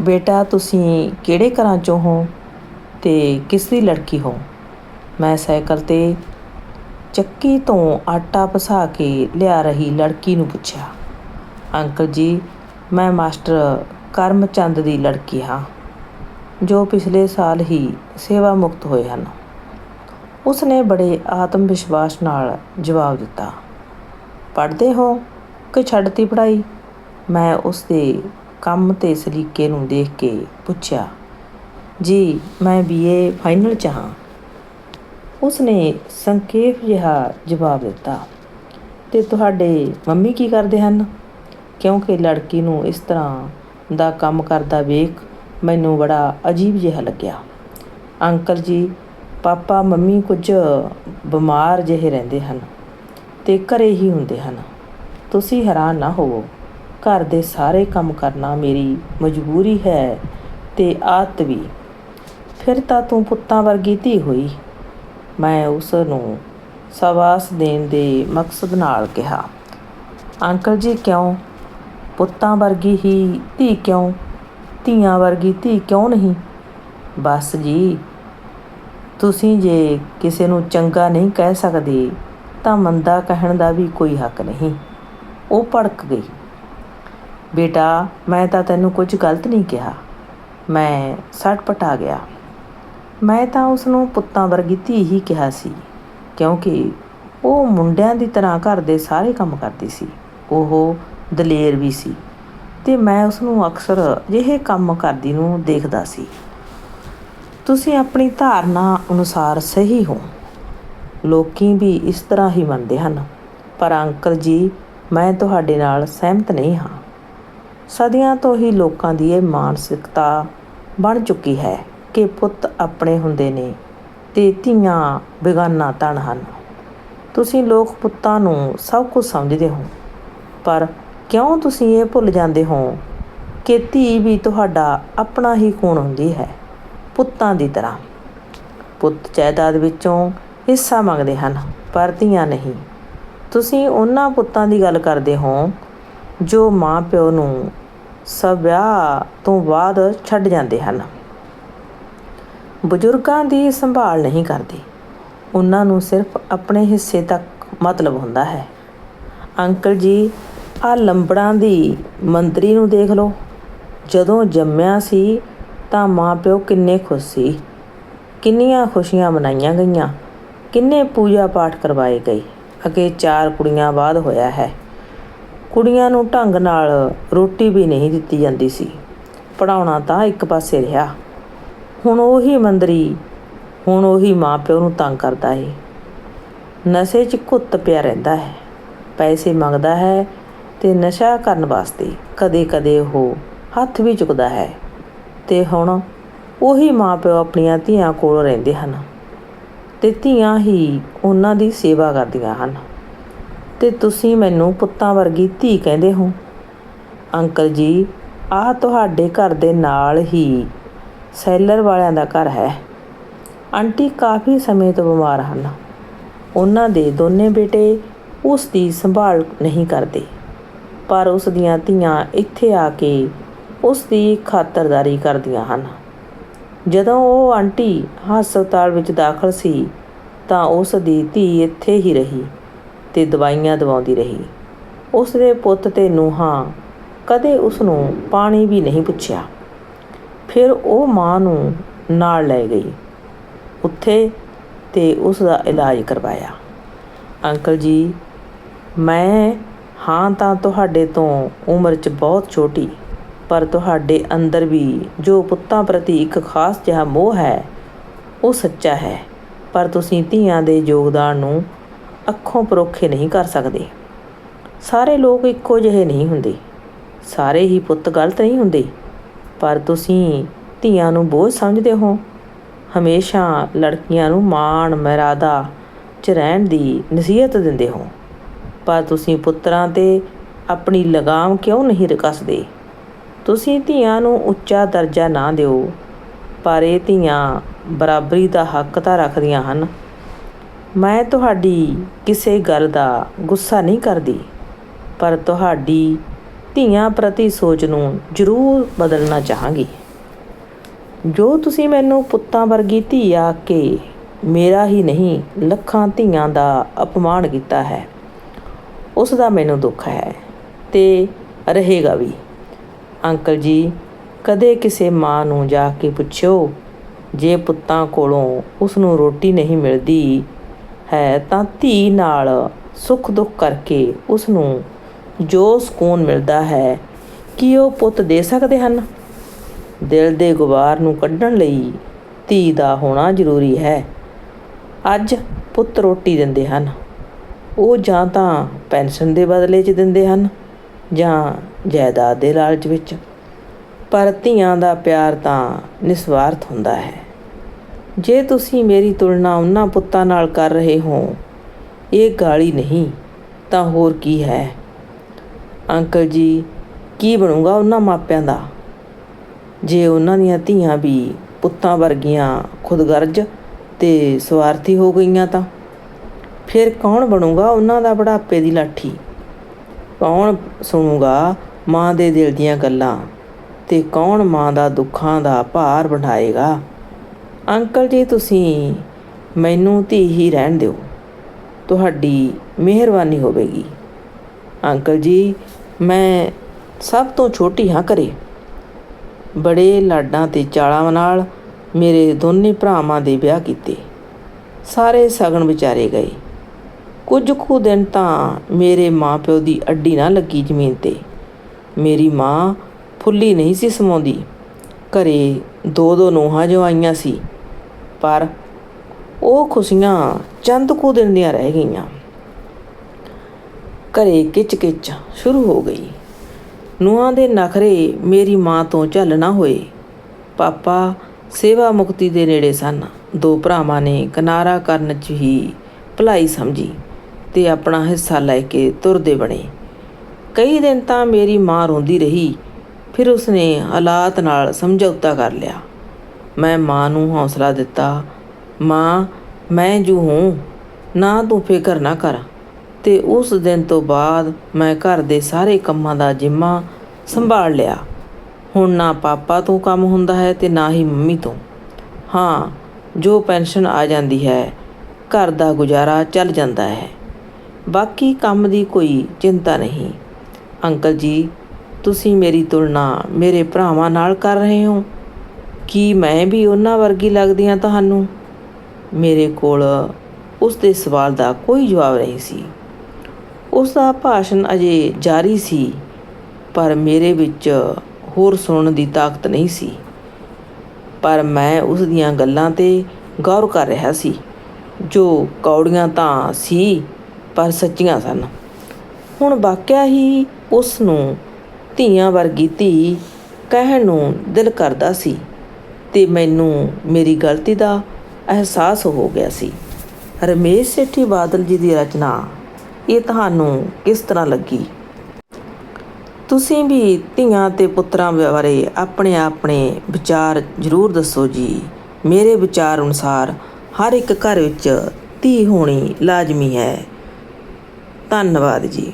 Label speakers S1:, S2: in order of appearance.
S1: ਬੇਟਾ, ਤੁਸੀਂ ਕਿਹੜੇ ਘਰਾਂ ਚੋਂ ਹੋ ਅਤੇ ਕਿਸ ਦੀ ਲੜਕੀ ਹੋ? ਮੈਂ ਸਾਈਕਲ ਤੇ ਚੱਕੀ ਤੋਂ ਆਟਾ ਪਸਾ ਕੇ ਲਿਆ ਰਹੀ ਲੜਕੀ ਨੂੰ ਪੁੱਛਿਆ। ਅੰਕਲ ਜੀ, ਮੈਂ ਮਾਸਟਰ ਕਰਮਚੰਦ ਦੀ ਲੜਕੀ ਹਾਂ, ਜੋ ਪਿਛਲੇ ਸਾਲ ਹੀ ਸੇਵਾ ਮੁਕਤ ਹੋਏ ਹਨ। ਉਸ ਨੇ ਬੜੇ ਆਤਮ ਵਿਸ਼ਵਾਸ ਨਾਲ ਜਵਾਬ ਦਿੱਤਾ, ਪੜ੍ਹਦੇ ਹੋ ਕਿ ਛੱਡਤੀ ਪੜ੍ਹਾਈ? ਮੈਂ ਉਸ ਦੇ ਕੰਮ ਤੇ ਸਲੀਕੇ ਨੂੰ ਦੇਖ ਕੇ ਪੁੱਛਿਆ, ਜੀ, ਮੈਂ ਬੀਏ ਫਾਈਨਲ ਚ ਹਾਂ। ਉਸਨੇ ਸੰਖੇਪ ਜਿਹਾ ਜਵਾਬ ਦਿੱਤਾ, ਤੇ ਤੁਹਾਡੇ ਮੰਮੀ ਕੀ ਕਰਦੇ ਹਨ? ਕਿਉਂਕਿ ਲੜਕੀ ਨੂੰ ਇਸ ਤਰ੍ਹਾਂ ਦਾ ਕੰਮ ਕਰਦਾ ਵੇਖ ਮੈਨੂੰ ਬੜਾ ਅਜੀਬ ਜਿਹਾ ਲੱਗਿਆ। ਅੰਕਲ ਜੀ, ਪਾਪਾ, ਮੰਮੀ ਕੁਝ ਬਿਮਾਰ ਜਿਹੇ ਰਹਿੰਦੇ ਹਨ ਤੇ ਘਰੇ ਹੀ ਹੁੰਦੇ ਹਨ। ਤੁਸੀਂ ਹੈਰਾਨ ਨਾ ਹੋਵੋ। ਘਰ ਦੇ ਸਾਰੇ ਕੰਮ ਕਰਨਾ ਮੇਰੀ ਮਜਬੂਰੀ ਹੈ ਤੇ ਆਦਤ ਵੀ। ਫਿਰ ਤਾਂ ਤੂੰ ਪੁੱਤਾਂ ਵਰਗੀ ਧੀ ਹੋਈ। ਮੈਂ ਉਸ ਨੂੰ ਸਵਾਸ ਦੇਣ ਦੇ ਮਕਸਦ ਨਾਲ ਕਿਹਾ, ਅੰਕਲ ਜੀ ਕਿਉਂ? ਪੁੱਤਾਂ ਵਰਗੀ ਹੀ ਧੀ ਕਿਉਂ? ਧੀਆਂ ਵਰਗੀ ਧੀ ਕਿਉਂ ਨਹੀਂ? ਬਸ ਜੀ, ਤੁਸੀਂ ਜੇ ਕਿਸੇ ਨੂੰ ਚੰਗਾ ਨਹੀਂ ਕਹਿ ਸਕਦੇ ਤਾਂ ਮੰਦਾ ਕਹਿਣ ਦਾ ਵੀ ਕੋਈ ਹੱਕ ਨਹੀਂ। ਉਹ ਭੜਕ ਗਈ। ਬੇਟਾ, ਮੈਂ ਤਾਂ ਤੈਨੂੰ ਕੁਝ ਗਲਤ ਨਹੀਂ ਕਿਹਾ। ਮੈਂ ਸਟਪਟ ਆ ਗਿਆ। ਮੈਂ ਤਾਂ ਉਸ ਨੂੰ ਪੁੱਤਾਂ ਵਰਗੀ ਧੀ ਹੀ ਕਿਹਾ ਸੀ, ਕਿਉਂਕਿ ਉਹ ਮੁੰਡਿਆਂ ਦੀ ਤਰ੍ਹਾਂ ਘਰ ਦੇ ਸਾਰੇ ਕੰਮ ਕਰਦੀ ਸੀ। ਉਹ ਦਲੇਰ ਵੀ ਸੀ ਤੇ ਮੈਂ ਉਸ ਨੂੰ ਅਕਸਰ ਅਜਿਹੇ ਕੰਮ ਕਰਦੀ ਨੂੰ ਦੇਖਦਾ ਸੀ। ਤੁਸੀਂ ਆਪਣੀ ਧਾਰਨਾ ਅਨੁਸਾਰ ਸਹੀ ਹੋ। ਲੋਕੀ ਵੀ ਇਸ ਤਰ੍ਹਾਂ ਹੀ ਮੰਨਦੇ ਹਨ। ਪਰ ਅੰਕਲ ਜੀ, ਮੈਂ ਤੁਹਾਡੇ ਨਾਲ ਸਹਿਮਤ ਨਹੀਂ ਹਾਂ। ਸਦੀਆਂ ਤੋਂ ਹੀ ਲੋਕਾਂ ਦੀ ਇਹ ਮਾਨਸਿਕਤਾ ਬਣ ਚੁੱਕੀ ਹੈ ਕਿ ਪੁੱਤ ਆਪਣੇ ਹੁੰਦੇ ਨੇ ਤੇ ਧੀਆਂ ਬੇਗਾਨਾ ਤਣ ਹਨ। ਤੁਸੀਂ ਲੋਕ ਪੁੱਤਾਂ ਨੂੰ ਸਭ ਕੁਝ ਸਮਝਦੇ ਹੋ, ਪਰ ਕਿਉਂ ਤੁਸੀਂ ਇਹ ਭੁੱਲ ਜਾਂਦੇ ਹੋ ਕਿ ਧੀ ਵੀ ਤੁਹਾਡਾ ਆਪਣਾ ਹੀ ਖੂਨ ਹੁੰਦੀ ਹੈ ਪੁੱਤਾਂ ਦੀ ਤਰ੍ਹਾਂ? ਪੁੱਤ ਜਾਇਦਾਦ ਵਿੱਚੋਂ ਹਿੱਸਾ ਮੰਗਦੇ ਹਨ, ਪਰ ਧੀਆਂ ਨਹੀਂ। ਤੁਸੀਂ ਉਹਨਾਂ ਪੁੱਤਾਂ ਦੀ ਗੱਲ ਕਰਦੇ ਹੋ ਜੋ ਮਾਂ ਪਿਓ ਨੂੰ ਸਭ ਵਿਆਹ ਤੋਂ ਬਾਅਦ ਛੱਡ ਜਾਂਦੇ ਹਨ। ਬਜ਼ੁਰਗਾਂ ਦੀ ਸੰਭਾਲ ਨਹੀਂ ਕਰਦੇ। ਉਹਨਾਂ ਨੂੰ ਸਿਰਫ ਆਪਣੇ ਹਿੱਸੇ ਤੱਕ ਮਤਲਬ ਹੁੰਦਾ ਹੈ। ਅੰਕਲ ਜੀ, ਆ ਲੰਬੜਾਂ ਦੀ ਮੰਤਰੀ ਨੂੰ ਦੇਖ ਲਓ। ਜਦੋਂ ਜੰਮਿਆ ਸੀ ਤਾਂ ਮਾਪਿਓ ਕਿੰਨੇ ਖੁਸ਼ ਸੀ। ਕਿੰਨੀਆਂ ਖੁਸ਼ੀਆਂ ਮਨਾਈਆਂ ਗਈਆਂ। ਕਿੰਨੇ ਪੂਜਾ ਪਾਠ ਕਰਵਾਏ ਗਏ। ਅਗੇ ਚਾਰ ਕੁੜੀਆਂ ਬਾਅਦ ਹੋਇਆ ਹੈ। ਕੁੜੀਆਂ ਨੂੰ ਢੰਗ ਨਾਲ ਰੋਟੀ ਵੀ ਨਹੀਂ ਦਿੱਤੀ ਜਾਂਦੀ ਸੀ। ਪੜਾਉਣਾ ਤਾਂ ਇੱਕ ਪਾਸੇ ਰਿਹਾ। ਹੁਣ ਉਹੀ ਮੰਦਰੀ, ਹੁਣ ਉਹੀ ਮਾਪਿਓ ਨੂੰ ਤੰਗ ਕਰਦਾ ਏ। ਨਸ਼ੇ 'ਚ ਘੁੱਤ ਪਿਆ ਰਹਿੰਦਾ ਹੈ। ਪੈਸੇ ਮੰਗਦਾ ਹੈ ਤੇ ਨਸ਼ਾ ਕਰਨ ਵਾਸਤੇ ਕਦੇ-ਕਦੇ ਉਹ ਹੱਥ ਵੀ ਚੁੱਕਦਾ ਹੈ। ਤੇ ਹੁਣ ਉਹੀ ਮਾਪਿਓ ਆਪਣੀਆਂ ਧੀਆਂ ਕੋਲ ਰਹਿੰਦੇ ਹਨ ਤੇ ਧੀਆਂ ਹੀ ਉਹਨਾਂ ਦੀ ਸੇਵਾ ਕਰਦੀਆਂ ਹਨ। ਤੇ ਤੁਸੀਂ ਮੈਨੂੰ ਪੁੱਤਾਂ ਵਰਗੀ ਧੀ ਕਹਿੰਦੇ ਹੋ। ਅੰਕਲ ਜੀ, ਆਹ ਤੁਹਾਡੇ ਘਰ ਦੇ ਨਾਲ ਹੀ ਸੈਲਰ ਵਾਲਿਆਂ ਦਾ ਘਰ ਹੈ। ਆਂਟੀ ਕਾਫੀ ਸਮੇਂ ਤੋਂ ਬਿਮਾਰ ਹਨ। ਉਹਨਾਂ ਦੇ ਦੋਨੇ ਬੇਟੇ ਉਸ ਦੀ ਸੰਭਾਲ ਨਹੀਂ ਕਰਦੇ, ਪਰ ਉਸ ਦੀਆਂ ਧੀਆਂ ਇੱਥੇ ਆ ਕੇ ਉਸ ਦੀ ਖਾਤਰਦਾਰੀ ਕਰਦੀਆਂ ਹਨ। ਜਦੋਂ ਉਹ ਆਂਟੀ ਹਸਪਤਾਲ ਵਿੱਚ ਦਾਖਲ ਸੀ, ਤਾਂ ਉਸ ਦੀ ਧੀ ਇੱਥੇ ਹੀ ਰਹੀ। ਤੇ ਦਵਾਈਆਂ ਦਵਾਉਂਦੀ ਰਹੀ। ਉਸ ਦੇ ਪੁੱਤ ਤੇ ਨੂੰਹਾਂ ਕਦੇ ਉਸ ਨੂੰ ਪਾਣੀ ਵੀ ਨਹੀਂ ਪੁੱਛਿਆ। ਫਿਰ ਉਹ ਮਾਂ ਨੂੰ ਨਾਲ ਲੈ ਗਈ ਉੱਥੇ ਤੇ ਉਸ ਦਾ ਇਲਾਜ ਕਰਵਾਇਆ। ਅੰਕਲ ਜੀ, ਮੈਂ ਹਾਂ ਤਾਂ ਤੁਹਾਡੇ ਤੋਂ ਉਮਰ 'ਚ ਬਹੁਤ ਛੋਟੀ, ਪਰ ਤੁਹਾਡੇ ਅੰਦਰ ਵੀ ਜੋ ਪੁੱਤਾਂ ਪ੍ਰਤੀ ਇੱਕ ਖਾਸ ਜਿਹਾ ਮੋਹ ਹੈ, ਉਹ ਸੱਚਾ ਹੈ। ਪਰ ਤੁਸੀਂ ਧੀਆਂ ਦੇ ਯੋਗਦਾਨ ਨੂੰ ਅੱਖੋਂ ਪਰੋਖੇ ਨਹੀਂ ਕਰ ਸਕਦੇ। ਸਾਰੇ ਲੋਕ ਇੱਕੋ ਜਿਹੇ ਨਹੀਂ ਹੁੰਦੇ। ਸਾਰੇ ਹੀ ਪੁੱਤ ਗਲਤ ਨਹੀਂ ਹੁੰਦੇ। ਪਰ ਤੁਸੀਂ ਧੀਆਂ ਨੂੰ ਬੋਝ ਸਮਝਦੇ ਹੋ। ਹਮੇਸ਼ਾ ਲੜਕੀਆਂ ਨੂੰ ਮਾਣ ਮਰਿਆਦਾ 'ਚ ਰਹਿਣ ਦੀ ਨਸੀਹਤ ਦਿੰਦੇ ਹੋ। ਪਰ ਤੁਸੀਂ ਪੁੱਤਰਾਂ ਤੇ ਆਪਣੀ ਲਗਾਮ ਕਿਉਂ ਨਹੀਂ ਰਕਸਦੇ? ਤੁਸੀਂ ਧੀਆਂ ਨੂੰ ਉੱਚਾ ਦਰਜਾ ਨਾ ਦਿਓ। ਪਰ ਇਹ ਧੀਆਂ ਬਰਾਬਰੀ ਦਾ ਹੱਕ ਤਾਂ ਰੱਖਦੀਆਂ ਹਨ। ਮੈਂ ਤੁਹਾਡੀ ਕਿਸੇ ਗੱਲ ਦਾ ਗੁੱਸਾ ਨਹੀਂ ਕਰਦੀ, ਪਰ ਤੁਹਾਡੀ ਧੀਆਂ ਪ੍ਰਤੀ ਸੋਚ ਨੂੰ ਜ਼ਰੂਰ ਬਦਲਣਾ ਚਾਹਾਂਗੀ। ਜੋ ਤੁਸੀਂ ਮੈਨੂੰ ਪੁੱਤਾਂ ਵਰਗੀ ਧੀ ਆ ਕੇ ਮੇਰਾ ਹੀ ਨਹੀਂ, ਲੱਖਾਂ ਧੀਆਂ ਦਾ ਅਪਮਾਨ ਕੀਤਾ ਹੈ, ਉਸ ਦਾ ਮੈਨੂੰ ਦੁੱਖ ਹੈ ਤੇ ਰਹੇਗਾ ਵੀ। ਅੰਕਲ ਜੀ, ਕਦੇ ਕਿਸੇ ਮਾਂ ਨੂੰ ਜਾ ਕੇ ਪੁੱਛਿਓ, ਜੇ ਪੁੱਤਾਂ ਕੋਲੋਂ ਉਸ ਨੂੰ ਰੋਟੀ ਨਹੀਂ ਮਿਲਦੀ ਹੈ ਤਾਂ ਧੀ ਨਾਲ ਸੁੱਖ ਦੁੱਖ ਕਰਕੇ ਉਸ ਨੂੰ ਜੋ ਸਕੂਨ ਮਿਲਦਾ ਹੈ, ਕੀ ਉਹ ਪੁੱਤ ਦੇ ਸਕਦੇ ਹਨ? ਦਿਲ ਦੇ ਗੁਬਾਰ ਨੂੰ ਕੱਢਣ ਲਈ ਧੀ ਦਾ ਹੋਣਾ ਜ਼ਰੂਰੀ ਹੈ। ਅੱਜ ਪੁੱਤ ਰੋਟੀ ਦਿੰਦੇ ਹਨ। ਉਹ ਜਾਂ ਤਾਂ ਪੈਨਸ਼ਨ ਦੇ ਬਦਲੇ 'ਚ ਦਿੰਦੇ ਹਨ ਜਾਂ ਜਾਇਦਾਦ ਦੇ ਲਾਲਚ ਵਿੱਚ। ਪਰ ਧੀਆਂ ਦਾ ਪਿਆਰ ਤਾਂ ਨਿਸਵਾਰਥ ਹੁੰਦਾ ਹੈ। ਜੇ ਤੁਸੀਂ ਮੇਰੀ ਤੁਲਨਾ ਉਹਨਾਂ ਪੁੱਤਾਂ ਨਾਲ ਕਰ ਰਹੇ ਹੋ, ਇਹ ਗਾਲੀ ਨਹੀਂ, ਤਾਂ ਹੋਰ ਕੀ ਹੈ? ਅੰਕਲ ਜੀ, ਕੀ ਬਣੂਗਾ ਉਹਨਾਂ ਮਾਪਿਆਂ ਦਾ? ਜੇ ਉਹਨਾਂ ਦੀਆਂ ਧੀਆਂ ਵੀ ਪੁੱਤਾਂ ਵਰਗੀਆਂ ਖੁਦਗਰਜ਼ ਤੇ ਸਵਾਰਥੀ ਹੋ ਗਈਆਂ ਤਾਂ? ਫਿਰ ਕੌਣ ਬਣੂਗਾ ਉਹਨਾਂ ਦਾ ਬੁਢਾਪੇ ਦੀ ਲਾਠੀ? ਕੌਣ ਸੁਣੂਗਾ ਮਾਂ ਦੇ ਦਿਲ ਦੀਆਂ ਗੱਲਾਂ ਤੇ ਕੌਣ ਮਾਂ ਦਾ ਦੁੱਖਾਂ ਦਾ ਭਾਰ ਬਣਾਏਗਾ? ਅੰਕਲ ਜੀ, ਤੁਸੀਂ ਮੈਨੂੰ ਧੀ ਹੀ ਰਹਿਣ ਦਿਓ। ਤੁਹਾਡੀ ਮਿਹਰਬਾਨੀ ਹੋਵੇਗੀ। ਅੰਕਲ ਜੀ, ਮੈਂ ਸਭ ਤੋਂ ਛੋਟੀ ਹਾਂ ਘਰੇ। ਬੜੇ ਲਾਡਾਂ ਤੇ ਚਾਲਾਂ ਨਾਲ ਮੇਰੇ ਦੋਨੇ ਭਰਾਵਾਂ ਦੇ ਵਿਆਹ ਕੀਤੇ। ਸਾਰੇ ਸਗਨ ਵਿਚਾਰੇ ਗਏ। ਕੁਝ ਕੁ ਦਿਨ ਤਾਂ ਮੇਰੇ ਮਾਪਿਓ ਦੀ ਅੱਡੀ ਨਾ ਲੱਗੀ ਜ਼ਮੀਨ ਤੇ। ਮੇਰੀ ਮਾਂ ਫੁੱਲੀ ਨਹੀਂ ਸੀ ਸਮਾਉਂਦੀ। ਘਰੇ ਦੋ ਦੋ ਨੂੰਹਾਂ ਜਵਾਈਆਂ ਸੀ। ਪਰ ਉਹ ਖੁਸ਼ੀਆਂ ਚੰਦ ਕੁ ਦਿਨ ਦੀਆਂ ਰਹਿ ਗਈਆਂ। ਘਰੇ ਕਿਚ ਕਿਚ ਸ਼ੁਰੂ ਹੋ ਗਈ। ਨੂੰਹਾਂ ਦੇ ਨਖਰੇ ਮੇਰੀ ਮਾਂ ਤੋਂ ਝੱਲ ਨਾ ਹੋਏ। ਪਾਪਾ ਸੇਵਾ ਮੁਕਤੀ ਦੇ ਨੇੜੇ ਸਨ। ਦੋ ਭਰਾਵਾਂ ਨੇ ਕਿਨਾਰਾ ਕਰਨ 'ਚ ਹੀ ਭਲਾਈ ਸਮਝੀ ਤੇ ਆਪਣਾ ਹਿੱਸਾ ਲੈ ਕੇ ਤੁਰਦੇ ਬਣੇ। ਕਈ ਦਿਨ ਤਾਂ ਮੇਰੀ ਮਾਂ ਰੋਂਦੀ ਰਹੀ, ਫਿਰ ਉਸਨੇ ਹਾਲਾਤ ਨਾਲ ਸਮਝੌਤਾ ਕਰ ਲਿਆ। ਮੈਂ ਮਾਂ ਨੂੰ ਹੌਸਲਾ ਦਿੱਤਾ, ਮਾਂ, ਮੈਂ ਜੂ ਹੂੰ, ਨਾ ਤੂੰ ਫਿਕਰ ਨਾ ਕਰ। ਤੇ ਉਸ ਦਿਨ ਤੋਂ ਬਾਅਦ ਮੈਂ ਘਰ ਦੇ ਸਾਰੇ ਕੰਮਾਂ ਦਾ ਜਿੰਮਾ ਸੰਭਾਲ ਲਿਆ। ਹੁਣ ਨਾ ਪਾਪਾ ਤੋਂ ਕੰਮ ਹੁੰਦਾ ਹੈ ਤੇ ਨਾ ਹੀ ਮੰਮੀ ਤੋਂ। ਹਾਂ, ਜੋ ਪੈਨਸ਼ਨ ਆ ਜਾਂਦੀ ਹੈ, ਘਰ ਦਾ ਗੁਜ਼ਾਰਾ ਚੱਲ ਜਾਂਦਾ ਹੈ। ਬਾਕੀ ਕੰਮ ਦੀ ਕੋਈ ਚਿੰਤਾ ਨਹੀਂ। ਅੰਕਲ ਜੀ, ਤੁਸੀਂ ਮੇਰੀ ਤੁਲਨਾ ਮੇਰੇ ਭਰਾਵਾਂ ਨਾਲ ਕਰ ਰਹੇ ਹੋ? ਕੀ ਮੈਂ ਵੀ ਉਹਨਾਂ ਵਰਗੀ ਲੱਗਦੀ ਹਾਂ ਤੁਹਾਨੂੰ? ਮੇਰੇ ਕੋਲ ਉਸ ਦੇ ਸਵਾਲ ਦਾ ਕੋਈ ਜਵਾਬ ਨਹੀਂ ਸੀ। ਉਸ ਦਾ ਭਾਸ਼ਣ ਅਜੇ ਜਾਰੀ ਸੀ, ਪਰ ਮੇਰੇ ਵਿੱਚ ਹੋਰ ਸੁਣਨ ਦੀ ਤਾਕਤ ਨਹੀਂ ਸੀ। ਪਰ ਮੈਂ ਉਸ ਦੀਆਂ ਗੱਲਾਂ ਤੇ ਗੌਰ ਕਰ ਰਿਹਾ ਸੀ, ਜੋ ਕੌੜੀਆਂ ਤਾਂ ਸੀ, ਪਰ ਸੱਚੀਆਂ ਸਨ। ਹੁਣ ਵਾਕਿਆ ਹੀ ਉਸ ਨੂੰ ਧੀਆਂ ਵਰਗੀ ਧੀ ਕਹਿਣ ਨੂੰ ਦਿਲ ਕਰਦਾ ਸੀ। ਤੇ ਮੈਨੂੰ ਮੇਰੀ ਗਲਤੀ ਦਾ ਅਹਿਸਾਸ ਹੋ ਗਿਆ ਸੀ। ਰਮੇਸ਼ ਸੇਠੀ ਬਾਦਲ ਜੀ ਦੀ ਰਚਨਾ, ਇਹ ਤੁਹਾਨੂੰ ਕਿਸ ਤਰ੍ਹਾਂ ਲੱਗੀ? ਤੁਸੀਂ ਵੀ ਧੀਆਂ ਤੇ ਪੁੱਤਰਾਂ ਬਾਰੇ ਆਪਣੇ ਆਪਣੇ ਵਿਚਾਰ ਜ਼ਰੂਰ ਦੱਸੋ ਜੀ। ਮੇਰੇ ਵਿਚਾਰ ਅਨੁਸਾਰ ਹਰ ਇੱਕ ਘਰ ਵਿੱਚ ਧੀ ਹੋਣੀ ਲਾਜ਼ਮੀ ਹੈ। ਧੰਨਵਾਦ ਜੀ।